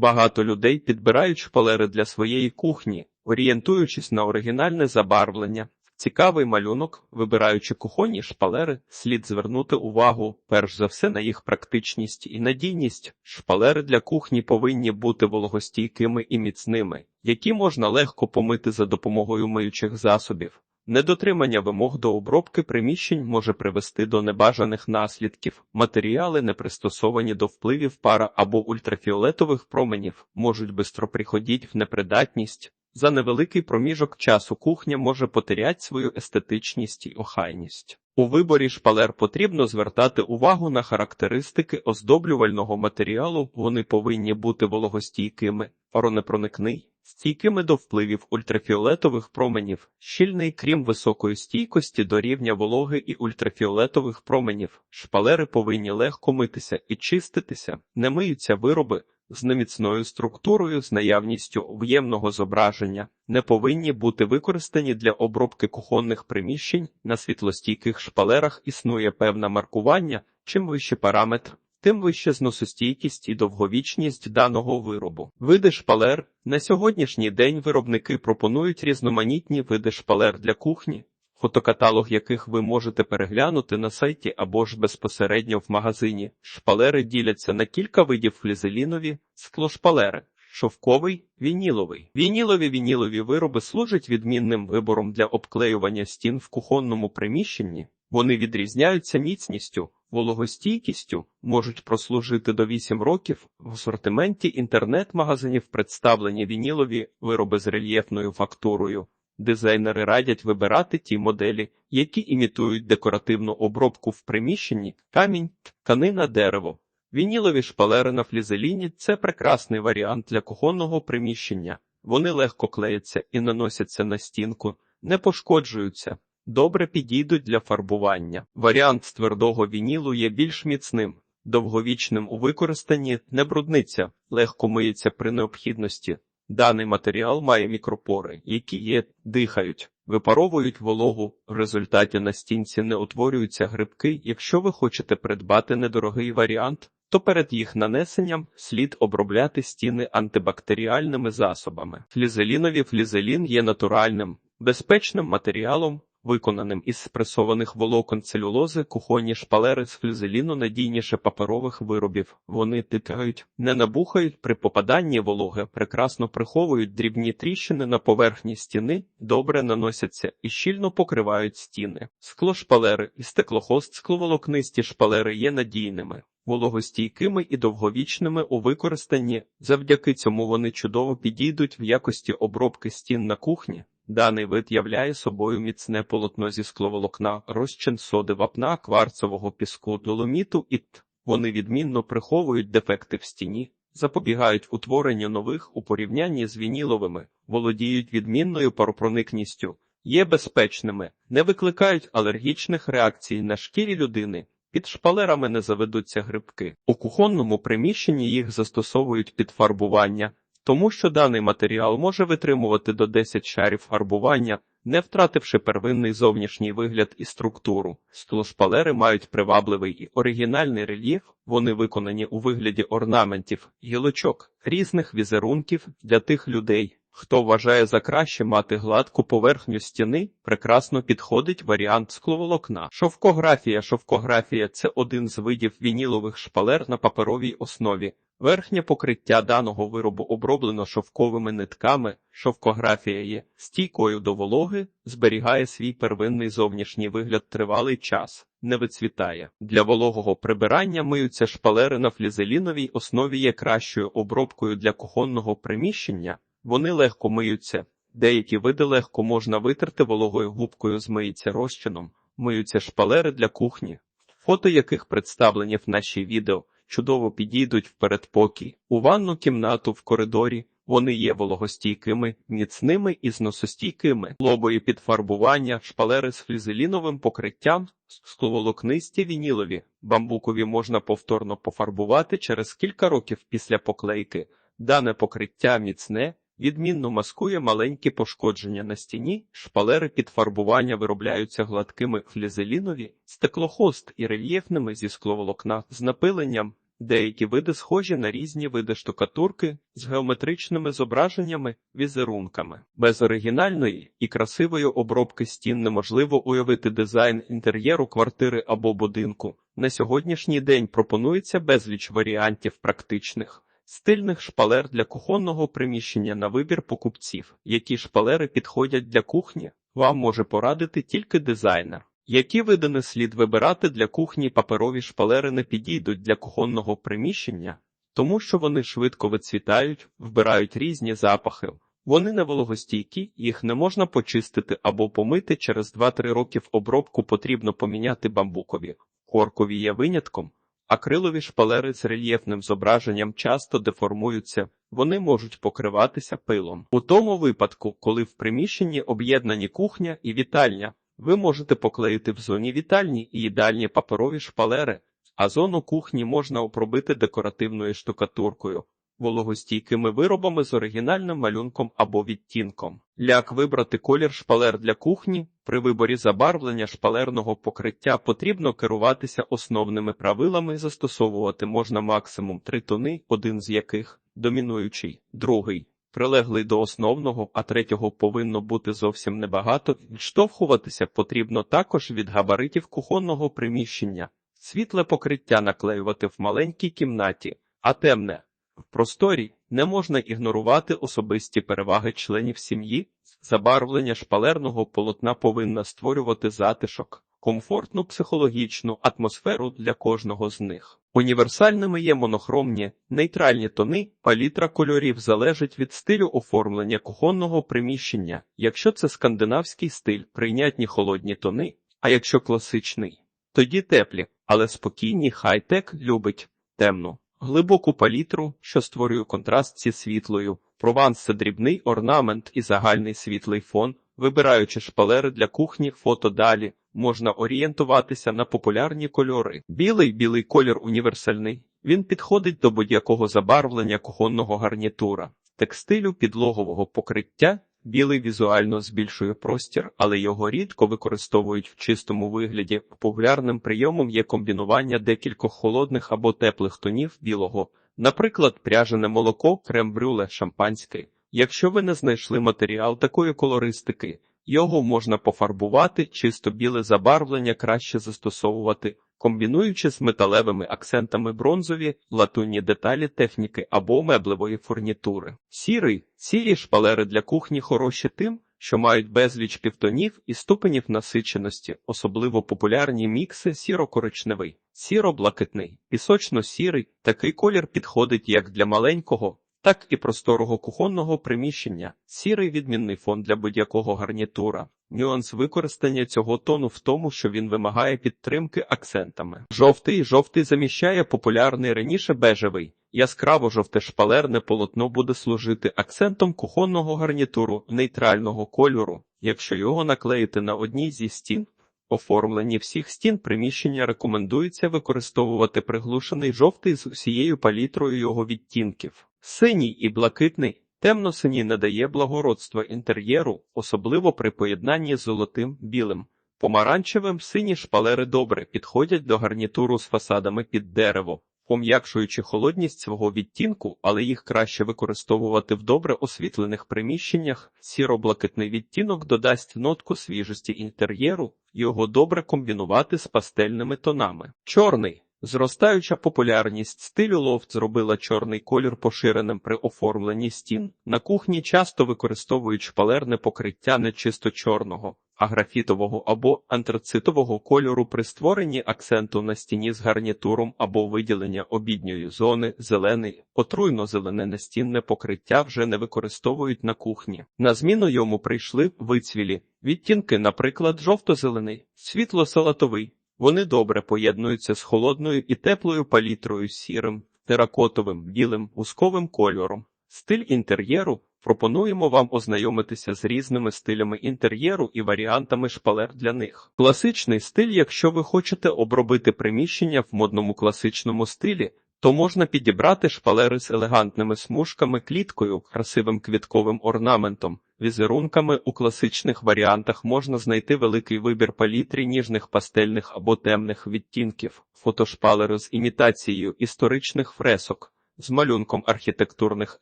Багато людей підбирають шпалери для своєї кухні, орієнтуючись на оригінальне забарвлення. Цікавий малюнок, вибираючи кухонні шпалери, слід звернути увагу перш за все на їх практичність і надійність. Шпалери для кухні повинні бути вологостійкими і міцними, які можна легко помити за допомогою миючих засобів. Недотримання вимог до обробки приміщень може привести до небажаних наслідків. Матеріали, не пристосовані до впливів пара або ультрафіолетових променів, можуть бистро приходіть в непридатність. За невеликий проміжок часу кухня може потеряти свою естетичність і охайність. У виборі шпалер потрібно звертати увагу на характеристики оздоблювального матеріалу, вони повинні бути вологостійкими, паронепроникний, стійкими до впливів ультрафіолетових променів, щільний, крім високої стійкості до рівня вологи і ультрафіолетових променів. Шпалери повинні легко митися і чиститися, не миються вироби з неміцною структурою, з наявністю об'ємного зображення, не повинні бути використані для обробки кухонних приміщень. На світлостійких шпалерах існує певне маркування, чим вищий параметр. Тим вища зносостійкість і довговічність даного виробу. Види шпалер на сьогоднішній день виробники пропонують різноманітні види шпалер для кухні, фотокаталог яких ви можете переглянути на сайті або ж безпосередньо в магазині. Шпалери діляться на кілька видів флізелінові, склошпалери. Шовковий, вініловий. Вінілові вінілові вироби служать відмінним вибором для обклеювання стін в кухонному приміщенні. Вони відрізняються міцністю, вологостійкістю, можуть прослужити до 8 років. В асортименті інтернет-магазинів представлені вінілові вироби з рельєфною фактурою. Дизайнери радять вибирати ті моделі, які імітують декоративну обробку в приміщенні, камінь, тканина, дерево. Вінілові шпалери на флізеліні це прекрасний варіант для кухонного приміщення. Вони легко клеяться і наносяться на стінку, не пошкоджуються, добре підійдуть для фарбування. Варіант з твердого вінілу є більш міцним, довговічним у використанні, не брудниться, легко миється при необхідності. Даний матеріал має мікропори, які є, дихають, випаровують вологу. В результаті на стінці не утворюються грибки. Якщо ви хочете придбати недорогий варіант, то перед їх нанесенням слід обробляти стіни антибактеріальними засобами. Флізелінові флізелін є натуральним, безпечним матеріалом, виконаним із спресованих волокон целюлози, кухонні шпалери з флізеліну надійніше паперових виробів. Вони тикають, не набухають при попаданні вологи, прекрасно приховують дрібні тріщини на поверхні стіни, добре наносяться і щільно покривають стіни. Склошпалери і стеклохост скловолокнисті шпалери є надійними. Вологостійкими і довговічними у використанні, завдяки цьому вони чудово підійдуть в якості обробки стін на кухні. Даний вид являє собою міцне полотно зі скловолокна, розчин соди вапна, кварцового піску, доломіту і т. Вони відмінно приховують дефекти в стіні, запобігають утворенню нових у порівнянні з вініловими, володіють відмінною паропроникністю, є безпечними, не викликають алергічних реакцій на шкірі людини. Під шпалерами не заведуться грибки. У кухонному приміщенні їх застосовують під фарбування, тому що даний матеріал може витримувати до 10 шарів фарбування, не втративши первинний зовнішній вигляд і структуру. Склошпалери мають привабливий і оригінальний рельєф, вони виконані у вигляді орнаментів, гілочок, різних візерунків для тих людей. Хто вважає за краще мати гладку поверхню стіни, прекрасно підходить варіант скловолокна. Шовкографія. Шовкографія це один з видів вінілових шпалер на паперовій основі. Верхнє покриття даного виробу оброблено шовковими нитками, шовкографія є стійкою до вологи, зберігає свій первинний зовнішній вигляд тривалий час, не вицвітає. Для вологого прибирання миються шпалери на флізеліновій основі є кращою обробкою для кухонного приміщення, вони легко миються. Деякі види легко можна витерти вологою губкою з миється розчином, миються шпалери для кухні, фото яких представлені в нашій відео чудово підійдуть в передпокій. У ванну кімнату в коридорі вони є вологостійкими, міцними і зносостійкими, лобої під фарбування, шпалери з флізеліновим покриттям, скловолокнисті вінілові, бамбукові можна повторно пофарбувати через кілька років після поклейки. Дане покриття міцне. Відмінно маскує маленькі пошкодження на стіні, шпалери під фарбування виробляються гладкими флізелінові, стеклохост і рельєфними зі скловолокна з напиленням Деякі види схожі на різні види штукатурки з геометричними зображеннями, візерунками. Без оригінальної і красивої обробки стін неможливо уявити дизайн інтер'єру квартири або будинку. На сьогоднішній день пропонується безліч варіантів практичних. Стильних шпалер для кухонного приміщення на вибір покупців. Які шпалери підходять для кухні, вам може порадити тільки дизайнер. Які види не слід вибирати для кухні паперові шпалери не підійдуть для кухонного приміщення, тому що вони швидко вицвітають, вбирають різні запахи. Вони не вологостійкі, їх не можна почистити або помити через 2-3 роки обробку потрібно поміняти бамбукові. Коркові є винятком, акрилові шпалери з рельєфним зображенням часто деформуються, вони можуть покриватися пилом. У тому випадку, коли в приміщенні об'єднані кухня і вітальня, ви можете поклеїти в зоні вітальні і їдальні паперові шпалери, а зону кухні можна обробити декоративною штукатуркою, вологостійкими виробами з оригінальним малюнком або відтінком. Як вибрати колір шпалер для кухні? При виборі забарвлення шпалерного покриття потрібно керуватися основними правилами, застосовувати можна максимум три тони, один з яких домінуючий, другий прилеглий до основного, а третього повинно бути зовсім небагато. Відштовхуватися потрібно також від габаритів кухонного приміщення, світле покриття наклеювати в маленькій кімнаті, а темне в просторі не можна ігнорувати особисті переваги членів сім'ї. Забарвлення шпалерного полотна повинна створювати затишок, комфортну психологічну атмосферу для кожного з них. Універсальними є монохромні, нейтральні тони, палітра кольорів залежить від стилю оформлення кухонного приміщення. Якщо це скандинавський стиль, прийнятні холодні тони, а якщо класичний, тоді теплі, але спокійні хай-тек любить темну, глибоку палітру, що створює контраст зі світлою. Прованс це дрібний орнамент і загальний світлий фон, вибираючи шпалери для кухні, фото далі можна орієнтуватися на популярні кольори. Білий білий колір універсальний. Він підходить до будь-якого забарвлення кухонного гарнітура, текстилю підлогового покриття. Білий візуально збільшує простір, але його рідко використовують в чистому вигляді. Популярним прийомом є комбінування декількох холодних або теплих тонів білого, наприклад, пряжене молоко, крем-брюле, шампанське. Якщо ви не знайшли матеріал такої колористики, його можна пофарбувати, чисто біле забарвлення краще застосовувати, комбінуючи з металевими акцентами бронзові, латунні деталі техніки або меблевої фурнітури. Сірий, сірі шпалери для кухні хороші тим, що мають безліч півтонів і ступенів насиченості, особливо популярні мікси сіро-коричневий, сіро-блакитний, пісочно-сірий. Такий колір підходить як для маленького, так і просторого кухонного приміщення, сірий відмінний фон для будь-якого гарнітура. Нюанс використання цього тону в тому, що він вимагає підтримки акцентами. Жовтий жовтий заміщає популярний раніше бежевий. Яскраво жовте шпалерне полотно буде служити акцентом кухонного гарнітуру нейтрального кольору, якщо його наклеїти на одній зі стін. Оформленні всіх стін приміщення рекомендується використовувати приглушений жовтий з усією палітрою його відтінків. Синій і блакитний, темно-синій надає благородства інтер'єру, особливо при поєднанні з золотим білим. Помаранчевим сині шпалери добре підходять до гарнітуру з фасадами під дерево, пом'якшуючи холодність свого відтінку, але їх краще використовувати в добре освітлених приміщеннях. Сіро-блакитний відтінок додасть нотку свіжості інтер'єру, його добре комбінувати з пастельними тонами. Чорний Зростаюча популярність стилю лофт зробила чорний колір поширеним при оформленні стін. На кухні часто використовують шпалерне покриття не чисто чорного, а графітового або антрацитового кольору при створенні акценту на стіні з гарнітуром або виділення обідньої зони, зелений, отруйно зелене настінне покриття вже не використовують на кухні. На зміну йому прийшли вицвілі відтінки, наприклад, жовто-зелений, світло-салатовий. Вони добре поєднуються з холодною і теплою палітрою сірим, теракотовим, білим, усковим кольором. Стиль інтер'єру пропонуємо вам ознайомитися з різними стилями інтер'єру і варіантами шпалер для них. Класичний стиль, якщо ви хочете обробити приміщення в модному класичному стилі, то можна підібрати шпалери з елегантними смужками, кліткою, красивим квітковим орнаментом, візерунками у класичних варіантах можна знайти великий вибір палітрі ніжних пастельних або темних відтінків, фотошпалери з імітацією історичних фресок. З малюнком архітектурних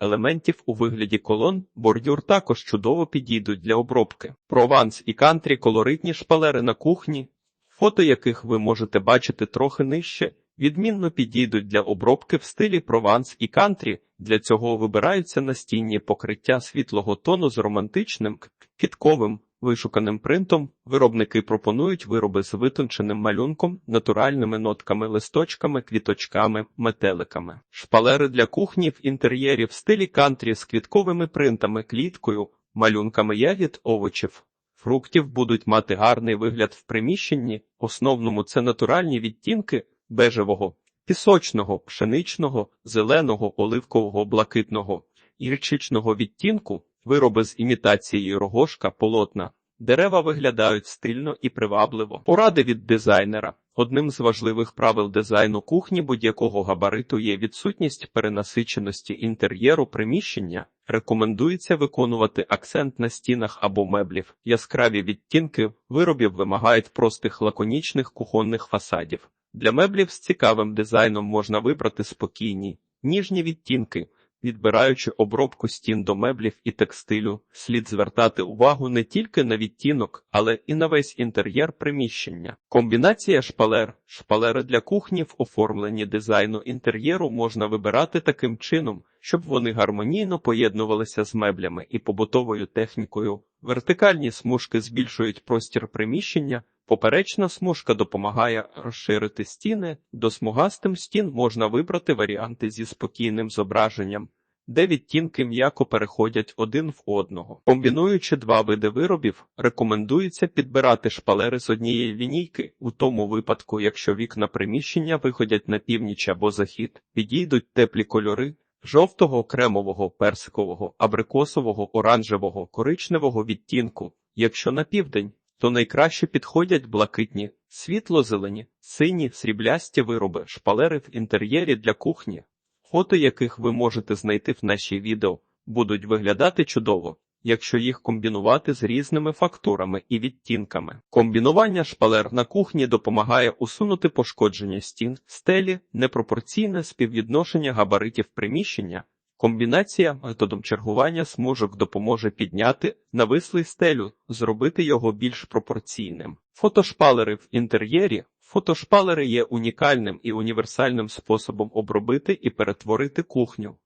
елементів у вигляді колон бордюр також чудово підійдуть для обробки. Прованс і кантрі колоритні шпалери на кухні, фото яких ви можете бачити трохи нижче, відмінно підійдуть для обробки в стилі прованс і кантрі. Для цього вибираються настінні покриття світлого тону з романтичним, к- квітковим, вишуканим принтом. Виробники пропонують вироби з витонченим малюнком, натуральними нотками, листочками, квіточками, метеликами. Шпалери для кухні в інтер'єрі в стилі кантрі з квітковими принтами, кліткою, малюнками ягід, овочів. Фруктів будуть мати гарний вигляд в приміщенні, основному це натуральні відтінки бежевого, пісочного, пшеничного, зеленого, оливкового, блакитного, гірчичного відтінку, вироби з імітацією рогошка, полотна. Дерева виглядають стильно і привабливо. Поради від дизайнера. Одним з важливих правил дизайну кухні будь-якого габариту є відсутність перенасиченості інтер'єру приміщення. Рекомендується виконувати акцент на стінах або меблів. Яскраві відтінки виробів вимагають простих лаконічних кухонних фасадів. Для меблів з цікавим дизайном можна вибрати спокійні, ніжні відтінки. Відбираючи обробку стін до меблів і текстилю, слід звертати увагу не тільки на відтінок, але і на весь інтер'єр приміщення. Комбінація шпалер. Шпалери для кухні в оформленні дизайну інтер'єру можна вибирати таким чином, щоб вони гармонійно поєднувалися з меблями і побутовою технікою. Вертикальні смужки збільшують простір приміщення, Поперечна смужка допомагає розширити стіни. До смугастим стін можна вибрати варіанти зі спокійним зображенням, де відтінки м'яко переходять один в одного. Комбінуючи два види виробів, рекомендується підбирати шпалери з однієї лінійки, у тому випадку, якщо вікна приміщення виходять на північ або захід, підійдуть теплі кольори. Жовтого, кремового, персикового, абрикосового, оранжевого, коричневого відтінку. Якщо на південь, то найкраще підходять блакитні, світло-зелені, сині, сріблясті вироби, шпалери в інтер'єрі для кухні, фото яких ви можете знайти в нашій відео, будуть виглядати чудово, якщо їх комбінувати з різними фактурами і відтінками. Комбінування шпалер на кухні допомагає усунути пошкодження стін, стелі, непропорційне співвідношення габаритів приміщення. Комбінація методом чергування смужок допоможе підняти навислий стелю, зробити його більш пропорційним. Фотошпалери в інтер'єрі. Фотошпалери є унікальним і універсальним способом обробити і перетворити кухню.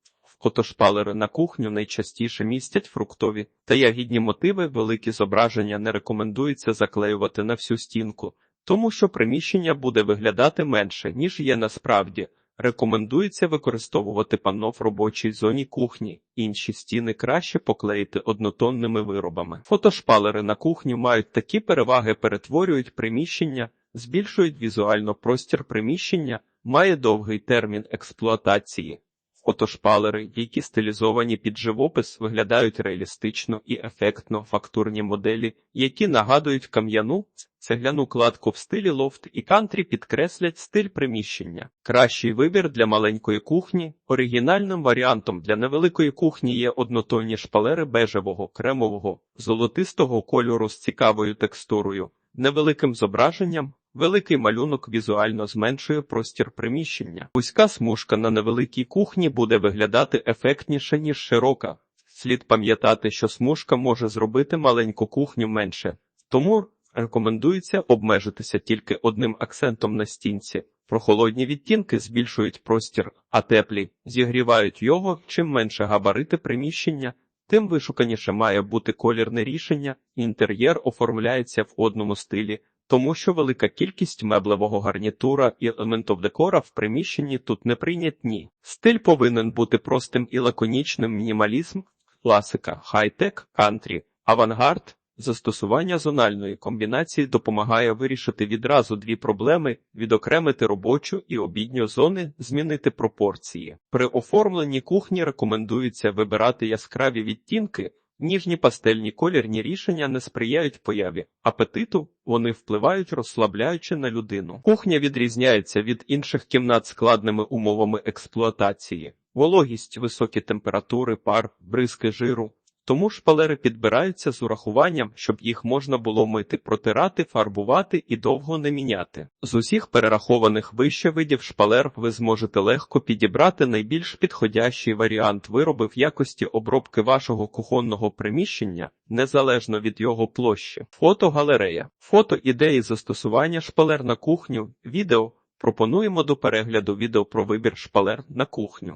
Фотошпалери на кухню найчастіше містять фруктові та ягідні мотиви, великі зображення не рекомендується заклеювати на всю стінку, тому що приміщення буде виглядати менше, ніж є насправді. Рекомендується використовувати панно в робочій зоні кухні. Інші стіни краще поклеїти однотонними виробами. Фотошпалери на кухні мають такі переваги, перетворюють приміщення, збільшують візуально простір приміщення, має довгий термін експлуатації. Фотошпалери, які стилізовані під живопис, виглядають реалістично і ефектно фактурні моделі, які нагадують кам'яну, цегляну кладку в стилі лофт і кантрі підкреслять стиль приміщення. Кращий вибір для маленької кухні. Оригінальним варіантом для невеликої кухні є однотонні шпалери бежевого, кремового, золотистого кольору з цікавою текстурою, невеликим зображенням. Великий малюнок візуально зменшує простір приміщення. Вузька смужка на невеликій кухні буде виглядати ефектніше, ніж широка. Слід пам'ятати, що смужка може зробити маленьку кухню менше, тому рекомендується обмежитися тільки одним акцентом на стінці. Прохолодні відтінки збільшують простір, а теплі зігрівають його. Чим менше габарити приміщення, тим вишуканіше має бути колірне рішення. Інтер'єр оформляється в одному стилі. Тому що велика кількість меблевого гарнітура і елементів декора в приміщенні тут не прийнятні. Стиль повинен бути простим і лаконічним мінімалізм, класика, хай-тек, кантрі, авангард. Застосування зональної комбінації допомагає вирішити відразу дві проблеми: відокремити робочу і обідню зони, змінити пропорції. При оформленні кухні рекомендується вибирати яскраві відтінки. Ніжні пастельні колірні рішення не сприяють появі апетиту, вони впливають розслабляючи на людину. Кухня відрізняється від інших кімнат складними умовами експлуатації, вологість, високі температури, пар, бризки жиру. Тому шпалери підбираються з урахуванням, щоб їх можна було мити, протирати, фарбувати і довго не міняти. З усіх перерахованих вище видів шпалер ви зможете легко підібрати найбільш підходящий варіант вироби в якості обробки вашого кухонного приміщення, незалежно від його площі. Фотогалерея. Фото ідеї застосування шпалер на кухню. Відео. Пропонуємо до перегляду відео про вибір шпалер на кухню.